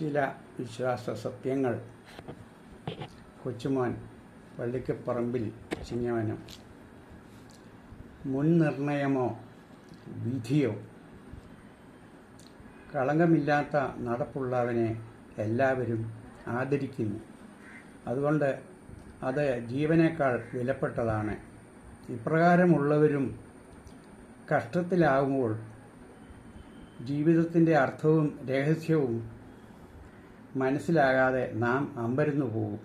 ചില വിശ്വാസ സത്യങ്ങൾ. കൊച്ചുമോൻ പള്ളിക്കപ്പറമ്പിൽ ചിങ്ങവനം. മുൻനിർണയമോ വിധിയോ? കളങ്കമില്ലാത്ത നടപ്പുള്ളവനെ എല്ലാവരും ആദരിക്കുന്നു. അതുകൊണ്ട് അത് ജീവനേക്കാൾ വിലപ്പെട്ടതാണ്. ഇപ്രകാരമുള്ളവരും കഷ്ടത്തിലാകുമ്പോൾ ജീവിതത്തിന്റെ അർത്ഥവും രഹസ്യവും മനസ്സിലാകാതെ നാം അമ്പരന്നു പോകും.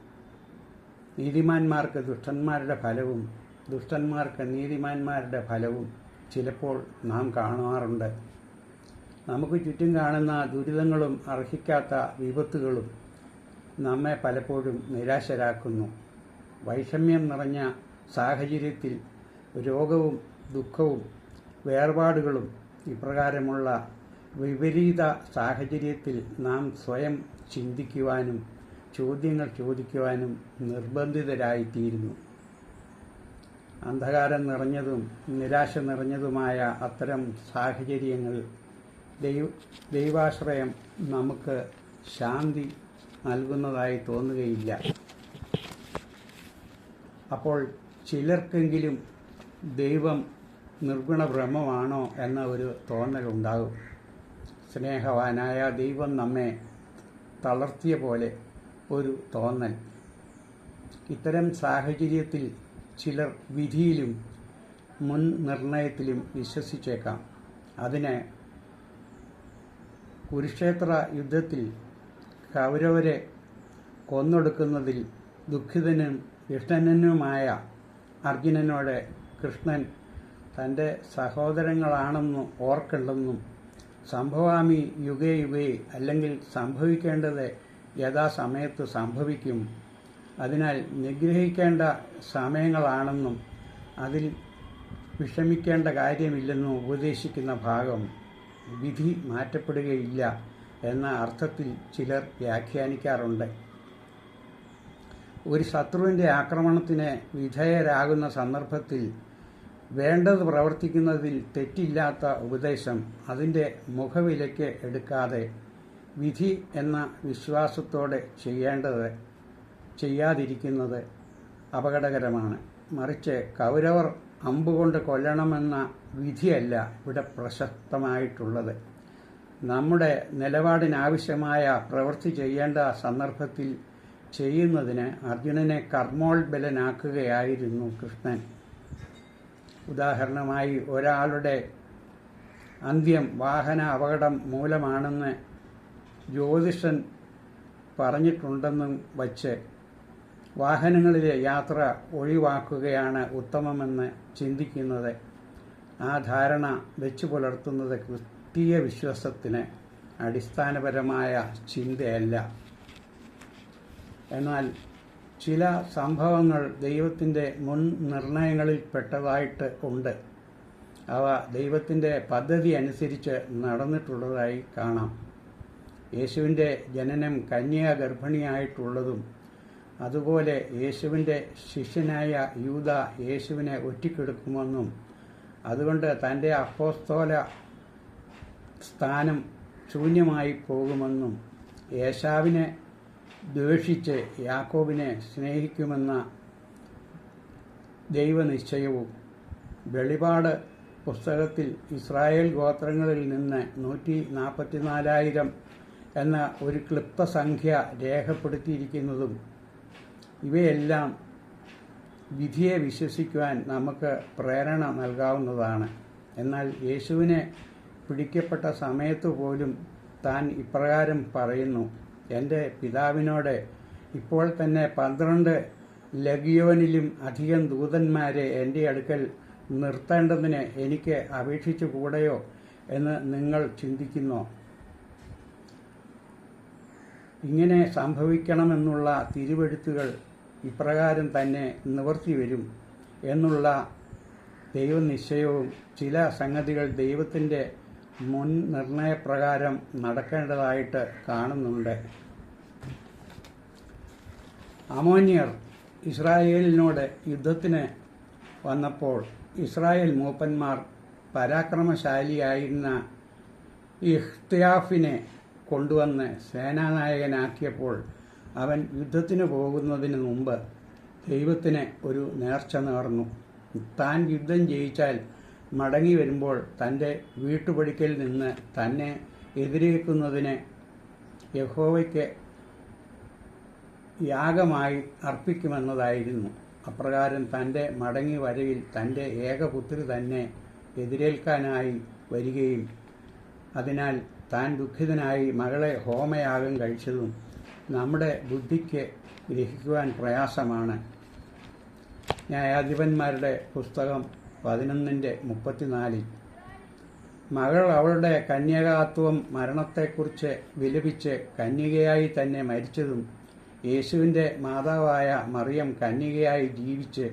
നീതിമാന്മാർക്ക് ദുഷ്ടന്മാരുടെ ഫലവും ദുഷ്ടന്മാർക്ക് നീതിമാന്മാരുടെ ഫലവും ചിലപ്പോൾ നാം കാണാറുണ്ട്. നമുക്ക് ചുറ്റും കാണുന്ന ദുരിതങ്ങളും അർഹിക്കാത്ത വിപത്തുകളും നമ്മെ പലപ്പോഴും നിരാശരാക്കുന്നു. വൈഷമ്യം നിറഞ്ഞ സാഹചര്യത്തിൽ രോഗവും ദുഃഖവും വേർപാടുകളും ഇപ്രകാരമുള്ള വിപരീത സാഹചര്യത്തിൽ നാം സ്വയം ചിന്തിക്കുവാനും ചോദ്യങ്ങൾ ചോദിക്കുവാനും നിർബന്ധിതരായിത്തീരുന്നു. അന്ധകാരം നിറഞ്ഞതും നിരാശ നിറഞ്ഞതുമായ അത്തരം സാഹചര്യങ്ങൾ ദൈവ ദൈവാശ്രയം നമുക്ക് ശാന്തി നൽകുന്നതായി തോന്നുകയില്ല. അപ്പോൾ ചിലർക്കെങ്കിലും ദൈവം നിർഗുണ ബ്രഹ്മമാണോ എന്ന ഒരു തോന്നലുണ്ടാകും. സ്നേഹവാനായ ദൈവം നമ്മെ തളർത്തിയ പോലെ ഒരു തോന്നൽ. ഇത്തരം സാഹചര്യത്തിൽ ചിലർ വിധിയിലും മുൻ നിർണയത്തിലും വിശ്വസിച്ചേക്കാം. അതിന് കുരുക്ഷേത്ര യുദ്ധത്തിൽ കൗരവരെ കൊന്നൊടുക്കുന്നതിൽ ദുഃഖിതനും ഇഷ്ടനുമായ അർജുനനോട് കൃഷ്ണൻ തന്റെ സഹോദരങ്ങളാണെന്ന് ഓർക്കണ്ടെന്നും സംഭവാമി യുഗേ യുഗേ അല്ലെങ്കിൽ സംഭവിക്കേണ്ടത് യഥാസമയത്ത് സംഭവിക്കും. അതിനാൽ നിഗ്രഹിക്കേണ്ട സമയങ്ങളാണെന്നും അതിൽ വിഷമിക്കേണ്ട കാര്യമില്ലെന്നും ഉപദേശിക്കുന്ന ഭാഗം വിധി മാറ്റപ്പെടുകയില്ല എന്ന അർത്ഥത്തിൽ ചിലർ വ്യാഖ്യാനിക്കാറുണ്ട്. ഒരു ശത്രുവിന്റെ ആക്രമണത്തിന് വിധേയരാകുന്ന സന്ദർഭത്തിൽ വേണ്ടത് പ്രവർത്തിക്കുന്നതിൽ തെറ്റില്ലാത്ത ഉപദേശം അതിന്റെ മുഖവിലയ്ക്ക് എടുക്കാതെ വിധി എന്ന വിശ്വാസത്തോടെ ചെയ്യേണ്ടത് ചെയ്യാതിരിക്കുന്നത് അപകടകരമാണ്. മറിച്ച് കൗരവർ അമ്പുകൊണ്ട് കൊല്ലണമെന്ന വിധിയല്ല ഇവിടെ പ്രശസ്തമായിട്ടുള്ളത്. നമ്മുടെ നിലപാടിനാവശ്യമായ പ്രവൃത്തി ചെയ്യേണ്ട സന്ദർഭത്തിൽ ചെയ്യുന്നതിന് അർജുനനെ കർമ്മോത്ബലനാക്കുകയായിരുന്നു കൃഷ്ണൻ. ഉദാഹരണമായി ഒരാളുടെ അന്ത്യം വാഹന അപകടം മൂലമാണെന്ന് ജ്യോതിഷൻ പറഞ്ഞിട്ടുണ്ടെന്നും വച്ച് വാഹനങ്ങളിലെ യാത്ര ഒഴിവാക്കുകയാണ് ഉത്തമമെന്ന് ചിന്തിക്കുന്നത്. ആ ധാരണ വെച്ചു പുലർത്തുന്നത് ക്രിസ്തീയ വിശ്വാസത്തിന് അടിസ്ഥാനപരമായ ചിന്തയല്ല. എന്നാൽ ചില സംഭവങ്ങൾ ദൈവത്തിന്റെ മുൻ നിർണയങ്ങളിൽ പെട്ടതായിട്ട് ഉണ്ട്. അവ ദൈവത്തിന്റെ പദ്ധതി അനുസരിച്ച് നടന്നിട്ടുള്ളതായി കാണാം. യേശുവിന്റെ ജനനം കന്യാ ഗർഭിണിയായിട്ടുള്ളതും അതുപോലെ യേശുവിന്റെ ശിഷ്യനായ യൂത യേശുവിനെ ഒറ്റിക്കെടുക്കുമെന്നും അതുകൊണ്ട് തന്റെ അപ്പോസ്തോല സ്ഥാനം ശൂന്യമായി പോകുമെന്നും യേശാവിനെ ദ്വേഷിച്ച് യാക്കോബിനെ സ്നേഹിക്കുമെന്ന ദൈവനിശ്ചയവും വെളിപാട് പുസ്തകത്തിൽ ഇസ്രായേൽ ഗോത്രങ്ങളിൽ നിന്ന് നൂറ്റി നാൽപ്പത്തിനാലായിരം എന്ന ഒരു ക്ലിപ്തസംഖ്യ രേഖപ്പെടുത്തിയിരിക്കുന്നതും ഇവയെല്ലാം വിധിയെ വിശ്വസിക്കുവാൻ നമുക്ക് പ്രേരണ നൽകാവുന്നതാണ്. എന്നാൽ യേശുവിനെ പിടിക്കപ്പെട്ട സമയത്ത് പോലും താൻ ഇപ്രകാരം പറയുന്നു. എന്റെ പിതാവിനോട് ഇപ്പോൾ തന്നെ പന്ത്രണ്ട് ലഗിയോനിലും അധികം ദൂതന്മാരെ എന്റെ അടുക്കൽ നിർത്തേണ്ടതിന് എനിക്ക് അപേക്ഷിച്ചു കൂടെയോ എന്ന് നിങ്ങൾ ചിന്തിക്കുന്നു. ഇങ്ങനെ സംഭവിക്കണമെന്നുള്ള തിരുവെഴുത്തുകൾ ഇപ്രകാരം തന്നെ നിവർത്തി വരും എന്നുള്ള ദൈവനിശ്ചയവും ചില സംഗതികൾ ദൈവത്തിന്റെ മുൻ നിർണയപ്രകാരം നടക്കേണ്ടതായിട്ട് കാണുന്നുണ്ട്. അമോന്യർ ഇസ്രായേലിനോട് യുദ്ധത്തിന് വന്നപ്പോൾ ഇസ്രായേൽ മൂപ്പന്മാർ പരാക്രമശാലിയായിരുന്ന ഇഹ്തിയാഫിനെ കൊണ്ടുവന്ന് സേനാനായകനാക്കിയപ്പോൾ അവൻ യുദ്ധത്തിന് പോകുന്നതിന് മുമ്പ് ദൈവത്തിന് ഒരു നേർച്ച നേർന്നു. താൻ യുദ്ധം ജയിച്ചാൽ മടങ്ങി വരുമ്പോൾ തന്റെ വീട്ടുപടിക്കൽ നിന്ന് തന്നെ എതിരേക്കുന്നതിന് യഹോവയ്ക്ക് യാഗമായി അർപ്പിക്കുമെന്നതായിരുന്നു. അപ്രകാരം തന്റെ മടങ്ങി വരവിൽ തന്റെ ഏകപുത്രി തന്നെ എതിരേൽക്കാനായി വരികയും അതിനാൽ താൻ ദുഃഖിതനായി മകളെ ഹോമയാഗം കഴിച്ചതും നമ്മുടെ ബുദ്ധിക്ക് ഗ്രഹിക്കുവാൻ പ്രയാസമാണ്. ന്യായാധിപന്മാരുടെ പുസ്തകം പതിനൊന്നിന്റെ മുപ്പത്തിനാലിൽ. മകൾ അവളുടെ കന്യകാത്വം മരണത്തെക്കുറിച്ച് വിലപിച്ച് കന്യകയായി തന്നെ മരിച്ചതും യേശുവിന്റെ മാതാവായ മറിയം കന്യകയായി ജീവിച്ച്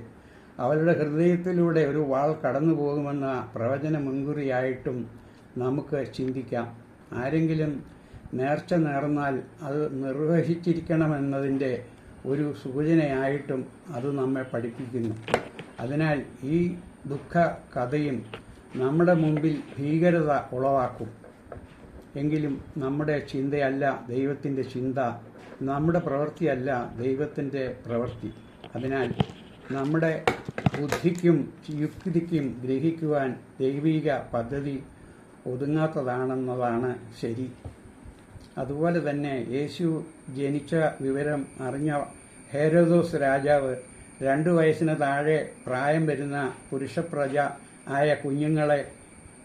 അവളുടെ ഹൃദയത്തിലൂടെ ഒരു വാൾ കടന്നു പോകുമെന്ന പ്രവചന മുൻകുറിയായിട്ടും നമുക്ക് ചിന്തിക്കാം. ആരെങ്കിലും നേർച്ച നേർന്നാൽ അത് നിർവഹിച്ചിരിക്കണമെന്നതിന്റെ ഒരു സൂചനയായിട്ടും അത് നമ്മെ പഠിപ്പിക്കുന്നു. അതിനാൽ ഈ ദുഃഖ കഥയും നമ്മുടെ മുമ്പിൽ ഭീകരത ഉളവാക്കും. എങ്കിലും നമ്മുടെ ചിന്തയല്ല ദൈവത്തിന്റെ ചിന്ത നമ്മുടെ പ്രവൃത്തിയല്ല ദൈവത്തിന്റെ പ്രവൃത്തി. അതിനാൽ നമ്മുടെ ബുദ്ധിക്കും യുക്തിക്കും ഗ്രഹിക്കുവാൻ ദൈവിക പദ്ധതി ഒതുങ്ങാത്തതാണെന്നതാണ് ശരി. അതുപോലെ തന്നെ യേശു ജനിച്ച വിവരം അറിഞ്ഞ ഹേരോദോസ് രാജാവ് രണ്ടു വയസ്സിന് താഴെ പ്രായം വരുന്ന പുരുഷപ്രജ ആയ കുഞ്ഞുങ്ങളെ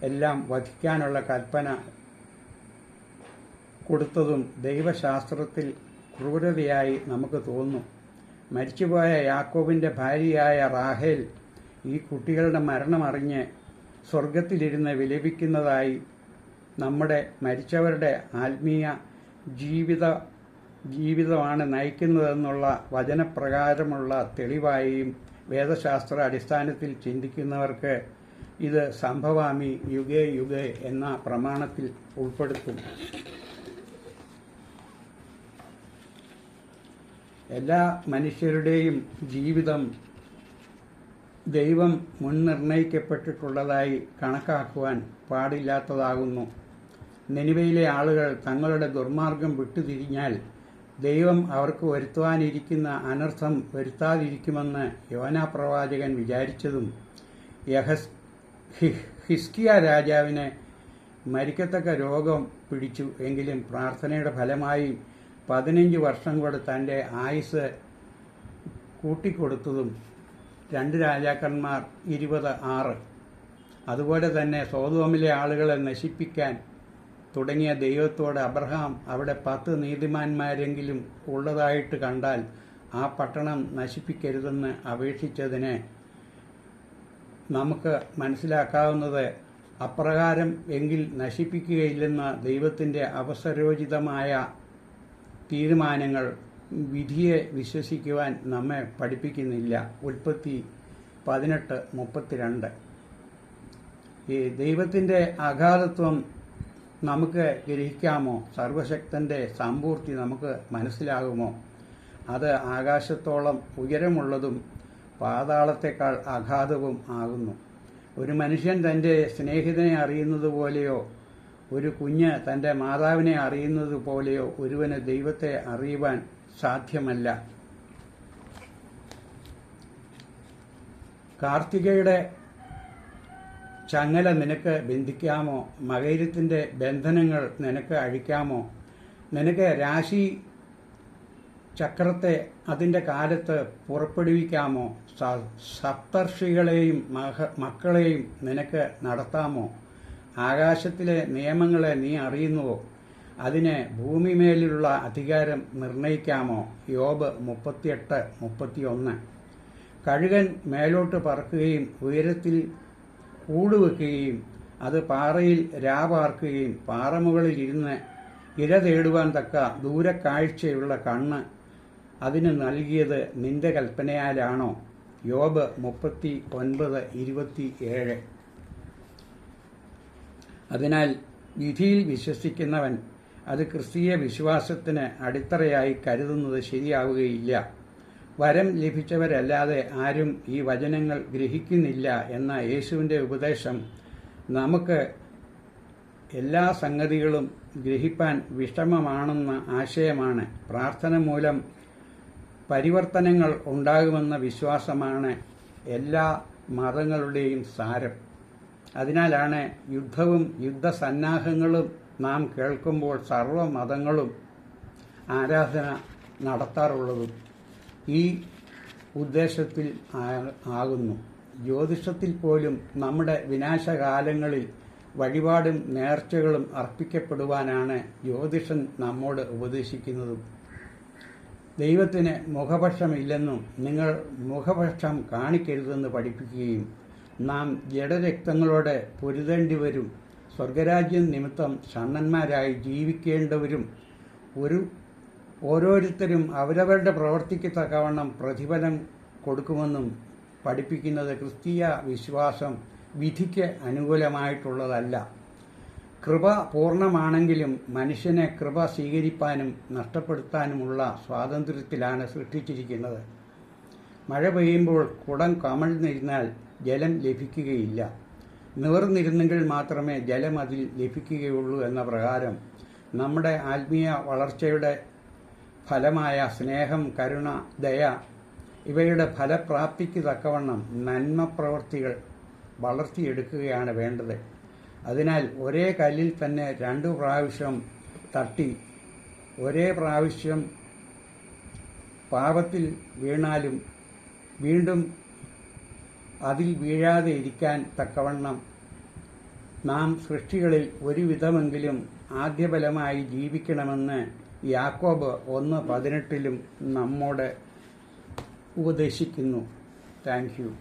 എല്ലാം വധിക്കാനുള്ള കൽപ്പന കൊടുത്തതും ദൈവശാസ്ത്രത്തിൽ ക്രൂരതയായി നമുക്ക് തോന്നും മരിച്ചുപോയ യാക്കോബിന്റെ ഭാര്യയായ റാഹേൽ ഈ കുട്ടികളുടെ മരണമറിഞ്ഞ് സ്വർഗത്തിലിരുന്ന് വിലപിക്കുന്നതായി നമ്മുടെ മരിച്ചവരുടെ ആത്മീയ ജീവിത ജീവിതമാണ് നയിക്കുന്നതെന്നുള്ള വചനപ്രകാരമുള്ള തെളിവായും വേദശാസ്ത്ര അടിസ്ഥാനത്തിൽ ചിന്തിക്കുന്നവർക്ക് ഇത് സംഭവാമി യുഗേ യുഗേ എന്ന പ്രമാണത്തിൽ ഉൾപ്പെടുത്തും. എല്ലാ മനുഷ്യരുടെയും ജീവിതം ദൈവം മുൻനിർണയിക്കപ്പെട്ടിട്ടുള്ളതായി കണക്കാക്കുവാൻ പാടില്ലാത്തതാകുന്നു. നിനിവയിലെ ആളുകൾ തങ്ങളുടെ ദുർമാർഗം വിട്ടുതിരിഞ്ഞാൽ ദൈവം അവർക്ക് വരുത്തുവാനിരിക്കുന്ന അനർത്ഥം വരുത്താതിരിക്കുമെന്ന് യോനാ പ്രവാചകൻ വിചാരിച്ചതും യഹസ് ഹിസ്കിയ രാജാവിനെ മരിക്കത്തക്ക രോഗം പിടിച്ചു എങ്കിലും പ്രാർത്ഥനയുടെ ഫലമായി പതിനഞ്ച് വർഷം കൊണ്ട് തന്റെ ആയുസ് കൂട്ടിക്കൊടുത്തതും രണ്ട് രാജാക്കന്മാർ ഇരുപത് ആറ്. അതുപോലെ തന്നെ സോതോമിലെ ആളുകളെ നശിപ്പിക്കാൻ തുടങ്ങിയ ദൈവത്തോട് അബ്രഹാം അവിടെ പത്ത് നീതിമാന്മാരെങ്കിലും ഉള്ളതായിട്ട് കണ്ടാൽ ആ പട്ടണം നശിപ്പിക്കരുതെന്ന് അപേക്ഷിച്ചതിന് നമുക്ക് മനസ്സിലാക്കാവുന്നത് അപ്രകാരം എങ്കിൽ നശിപ്പിക്കുകയില്ലെന്ന ദൈവത്തിന്റെ അവസരോചിതമായ തീരുമാനങ്ങൾ വിധിയെ വിശ്വസിക്കുവാൻ നമ്മെ പഠിപ്പിക്കുന്നില്ല. ഉൽപ്പത്തി പതിനെട്ട് മുപ്പത്തിരണ്ട്. ഈ ദൈവത്തിന്റെ അഗാധത്വം നമുക്ക് ഗ്രഹിക്കാമോ? സർവശക്തന്റെ സമ്പൂർത്തി നമുക്ക് മനസ്സിലാകുമോ? അത് ആകാശത്തോളം ഉയരമുള്ളതും പാതാളത്തെക്കാൾ അഗാധവും ആകുന്നു. ഒരു മനുഷ്യൻ തന്റെ സ്നേഹിതനെ അറിയുന്നത് പോലെയോ ഒരു കുഞ്ഞ് തന്റെ മാതാവിനെ അറിയുന്നത് പോലെയോ ഒരുവന് ദൈവത്തെ അറിയുവാൻ സാധ്യമല്ല. കാർത്തികയുടെ ചങ്ങല നിനക്ക് ബന്ധിക്കാമോ? മകൈരത്തിന്റെ ബന്ധനങ്ങൾ നിനക്ക് അഴിക്കാമോ? നിനക്ക് രാശി ചക്രത്തെ അതിന്റെ കാലത്ത് പുറപ്പെടുവിക്കാമോ? സപ്തർഷികളെയും മക്കളെയും നിനക്ക് നടത്താമോ? ആകാശത്തിലെ നിയമങ്ങളെ നീ അറിയുന്നുവോ? അതിനെ ഭൂമിമേലുള്ള അധികാരം നിർണയിക്കാമോ? യോബ് മുപ്പത്തിയെട്ട് മുപ്പത്തിയൊന്ന്. കഴുകൻ മേലോട്ട് പറക്കുകയും ഉയരത്തിൽ കൂടുവെക്കുകയും അത് പാറയിൽ രാപാർക്കുകയും പാറമുകളിൽ ഇരുന്ന് ഇര തേടുവാൻ തക്ക ദൂരക്കാഴ്ചയുള്ള കണ്ണ് അതിന് നൽകിയത് നിന്റെ കൽപ്പനയാലാണോ? യോബ് മുപ്പത്തി ഒൻപത് ഇരുപത്തി ഏഴ് അതിനാൽ വിധിയിൽ വിശ്വസിക്കുന്നവൻ അത് ക്രിസ്തീയ വിശ്വാസത്തിന് അടിത്തറയായി കരുതുന്നത് ശരിയാവുകയില്ല. വരം ലഭിച്ചവരല്ലാതെ ആരും ഈ വചനങ്ങൾ ഗ്രഹിക്കുന്നില്ല എന്ന യേശുവിന്റെ ഉപദേശം നമുക്ക് എല്ലാ സംഗതികളും ഗ്രഹിപ്പാൻ വിഷമമാണെന്ന ആശയമാണ്. പ്രാർത്ഥന മൂലം പരിവർത്തനങ്ങൾ ഉണ്ടാകുമെന്ന വിശ്വാസമാണ് എല്ലാ മതങ്ങളുടെയും സാരം. അതിനാലാണ് യുദ്ധവും യുദ്ധസന്നാഹങ്ങളും നാം കേൾക്കുമ്പോൾ സർവ മതങ്ങളും ആരാധന നടത്താറുള്ളതും. ഈ ഉദ്ദേശത്തിൽ ആകുന്നു. ജ്യോതിഷത്തിൽ പോലും നമ്മുടെ വിനാശകാലങ്ങളിൽ വഴിപാടും നേർച്ചകളും അർപ്പിക്കപ്പെടുവാനാണ് ജ്യോതിഷൻ നമ്മോട് ഉപദേശിക്കുന്നതും. ദൈവത്തിന് മുഖപക്ഷമില്ലെന്നും നിങ്ങൾ മുഖപക്ഷം കാണിക്കരുതെന്ന് പഠിപ്പിക്കുകയും നാം ജഡരക്തങ്ങളോടെ പൊരുതേണ്ടി വരും. സ്വർഗരാജ്യം നിമിത്തം ഷണ്ണന്മാരായി ജീവിക്കേണ്ടവരും ഒരു ഓരോരുത്തരും അവരവരുടെ പ്രവൃത്തിക്ക് തക്കവണ്ണം പ്രതിഫലം കൊടുക്കുമെന്നും പഠിപ്പിക്കുന്നത് ക്രിസ്തീയ വിശ്വാസം വിധിക്ക് അനുകൂലമായിട്ടുള്ളതല്ല. കൃപ പൂർണമാണെങ്കിലും മനുഷ്യനെ കൃപ സ്വീകരിപ്പാനും നഷ്ടപ്പെടുത്താനുമുള്ള സ്വാതന്ത്ര്യത്തിലാണ് സൃഷ്ടിച്ചിരിക്കുന്നത്. മഴ പെയ്യുമ്പോൾ കുടം കമഴ്ന്നിരുന്നാൽ ജലം ലഭിക്കുകയില്ല. നിവർന്നിരുന്നെങ്കിൽ മാത്രമേ ജലം അതിൽ ലഭിക്കുകയുള്ളൂ എന്ന പ്രകാരം നമ്മുടെ ആത്മീയ വളർച്ചയുടെ ഫലമായ സ്നേഹം കരുണ ദയ ഇവയുടെ ഫലപ്രാപ്തിക്ക് തക്കവണ്ണം നന്മ പ്രവൃത്തികൾ വളർത്തിയെടുക്കുകയാണ് വേണ്ടത്. അതിനാൽ ഒരേ കല്ലിൽ തന്നെ രണ്ടു പ്രാവശ്യം തട്ടി ഒരേ പ്രാവശ്യം പാപത്തിൽ വീണാലും വീണ്ടും അതിൽ വീഴാതെ ഇരിക്കാൻ തക്കവണ്ണം നാം സൃഷ്ടികളിൽ ഒരുവിധമെങ്കിലും ആദ്യബലമായി ജീവിക്കണമെന്ന് യാക്കോബ് ഒന്ന് പതിനെട്ടിലും നമ്മോട് ഉപദേശിക്കുന്നു. Thank you.